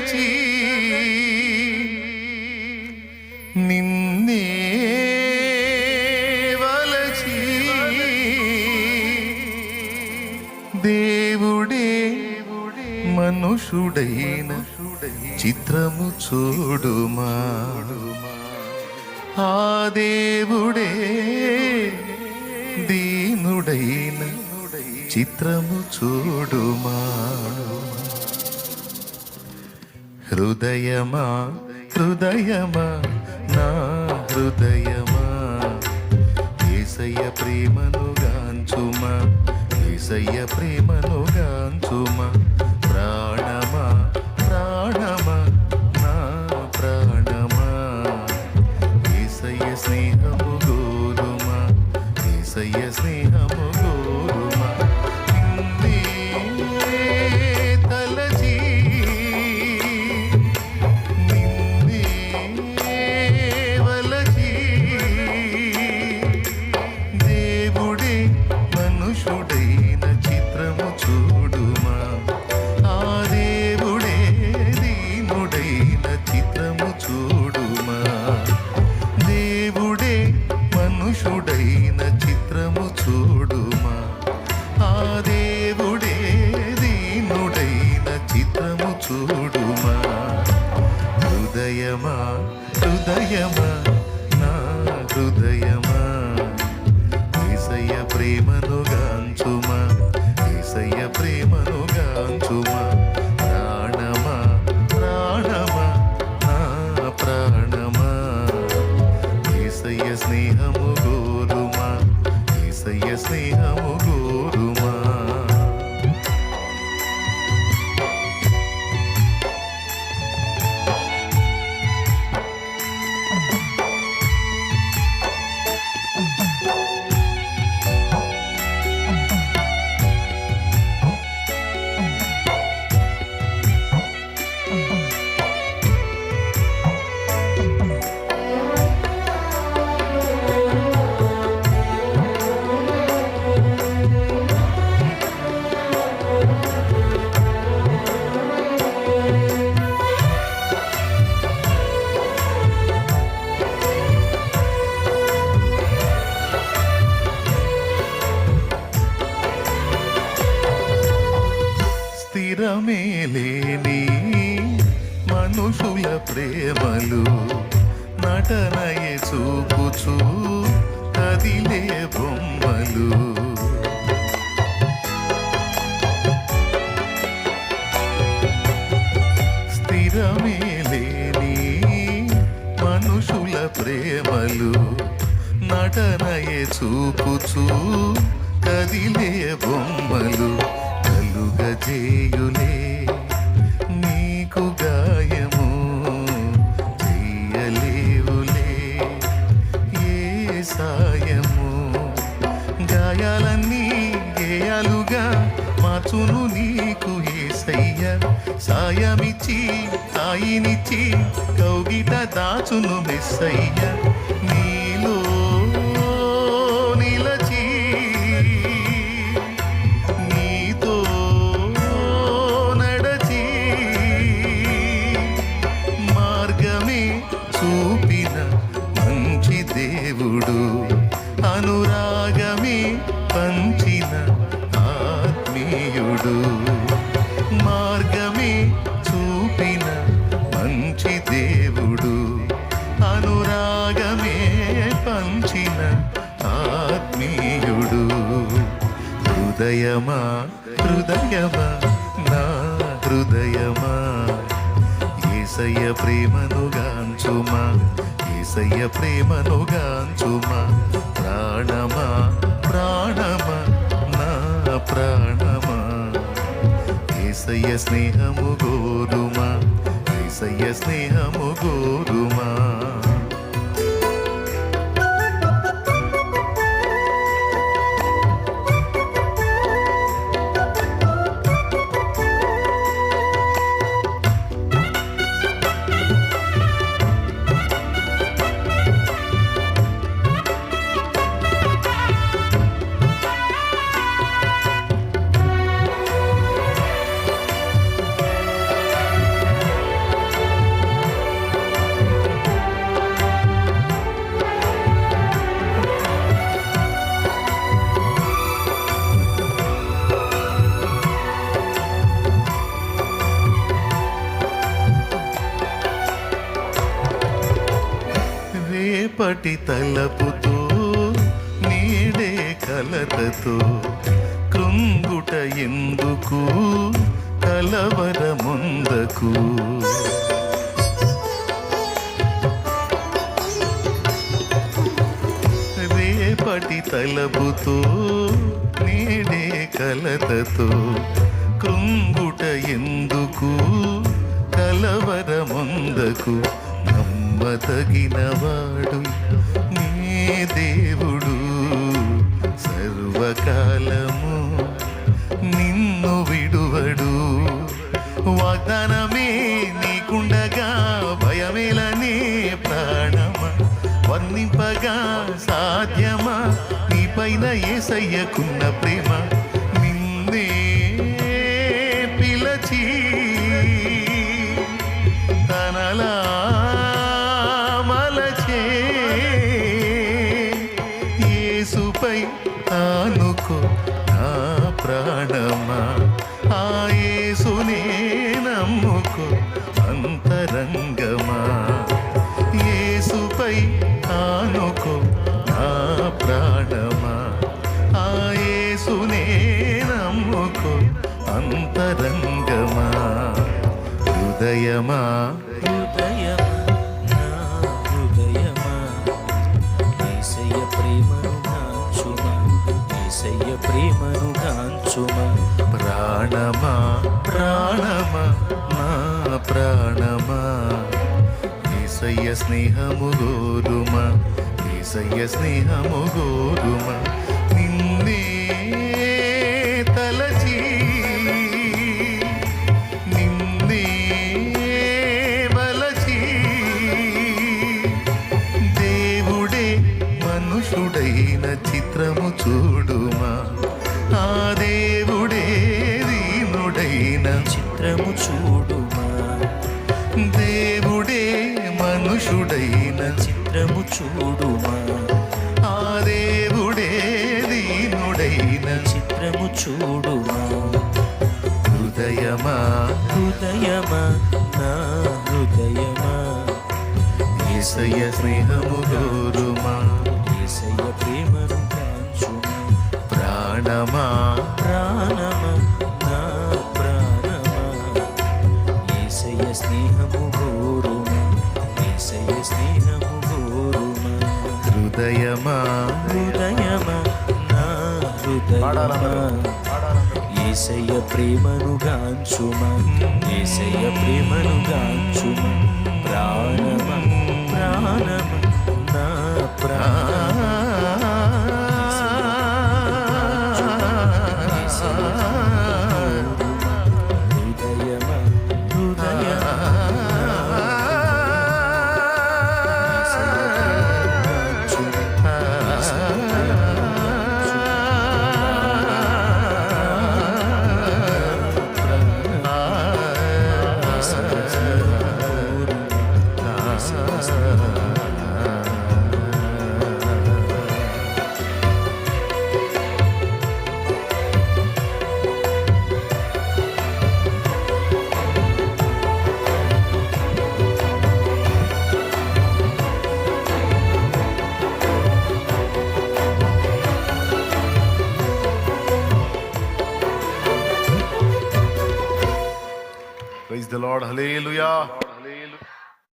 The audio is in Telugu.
తలచి నిన్నే వలచి దేవుడే మనుషుడైన చిత్రము చూడుమా ఆ దేవుడే దీనుడైన చిత్రము చూడుమా హృదయమా? హృదయమా? నా హృదయమా? ఏసయ్య ప్రేమను గాంచుమా? ఏసయ్య ప్రేమను గాంచుమా? ప్రాణమా? ప్రాణమా? నా ప్రాణమా? ఏసయ్య స్నేహ ప్రేమను గాంచుమా. మనుషుల ప్రేమలు నటనయే చూపుచు కదిలే బొమ్మలు. స్థిరమే లేని మనుషుల ప్రేమలు నటనయే చూపుచు కదిలే బొమ్మలు. కలుగజేయులే నీకు ఏసయ్య సాయమిచ్చి తాయినిచ్చి కౌగిట దాచును మెస్సయ్య. హృదయమా? హృదయమా? నా హృదయమా? ఏసయ్య ప్రేమను గాంచుమా? ఏసయ్య ప్రేమను గాంచుమా? ప్రాణమా? ప్రాణమా? నా ప్రాణమా? ఏసయ్య స్నేహము గోరుమా? ఏసయ్య స్నేహము గోరుమా? రేపటి తలపుతో నీడే కలతతో కృంగుట ఎందుకు కలవరముందకు రేపటి తలపుతో నీడే కలతతో కృంగుట ఎందుకు కలవరముందకు నమ్మదగినవాడు నీ దేవుడు. సర్వకాలము నిన్ను విడువడు. వాగ్దానమే నీకుండగా భయమేలనే ప్రాణమా? వర్ణింపగా సాధ్యమా? నీ పైన ఏసయ్యకున్న ప్రేమ యేసుపై ఆనుకో నా ప్రాణమా? ఆ యేసునే నమ్ముకో అంతరంగమా? యేసుపై ఆనుకో నా ప్రాణమా? ఆ యేసునే నమ్ముకో అంతరంగమా? హృదయమా? హృదయమా? ప్రేమను గాంచుమ. ప్రాణమా ప్రాణమా నా ప్రాణమా. ఏసయ్య స్నేహము గోరుమా ఏసయ్య స్నేహము గోరుమా పురుషుడైన చిత్రము చూడుమా. ఆ దేవుడే దీనుడైన చిత్రము చూడుమా. హృదయమా హృదయమా నా హృదయమా. ఏసయ్య స్నేహము గోరు యేసయ్య ప్రేమను గాంచుమా యేసయ్య ప్రేమను గాంచుమా ప్రాణమా ప్రాణమా నా ప్రాణమా.